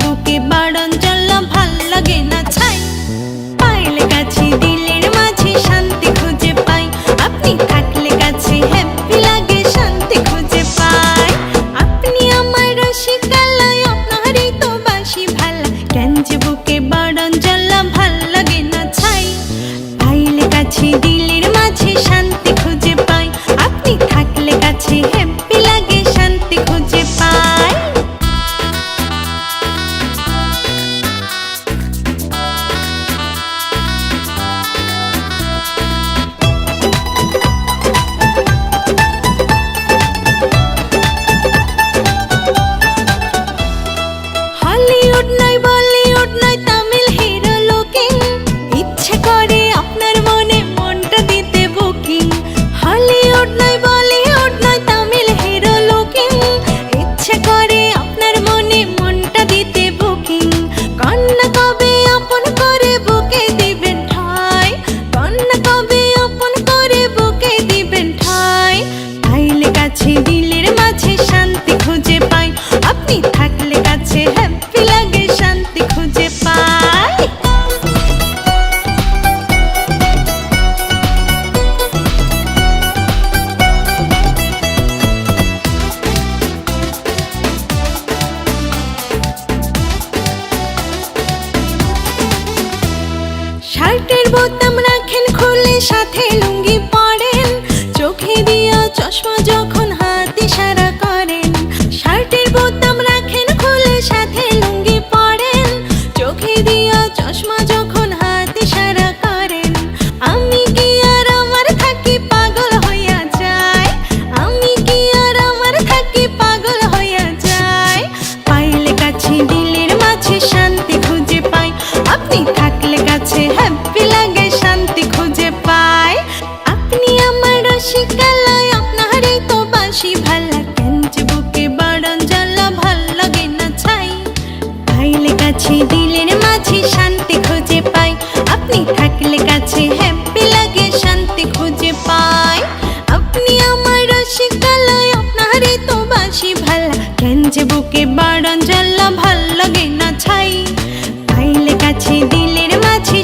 বুকে বা হার্টের বোতাম হাসি দিলের মাঝে শান্তি খুঁজে পাই। আপনি থাকলে কাছে হ্যাপি লাগে, শান্তি খুঁজে পাই। আপনি আমার রসিক আপনার তো বাসি ভালা। কেন যে বুকে বাড়ন জ্বালা, ভালো লাগে না ছাই। পাইলে কাছে দিলের মাঝে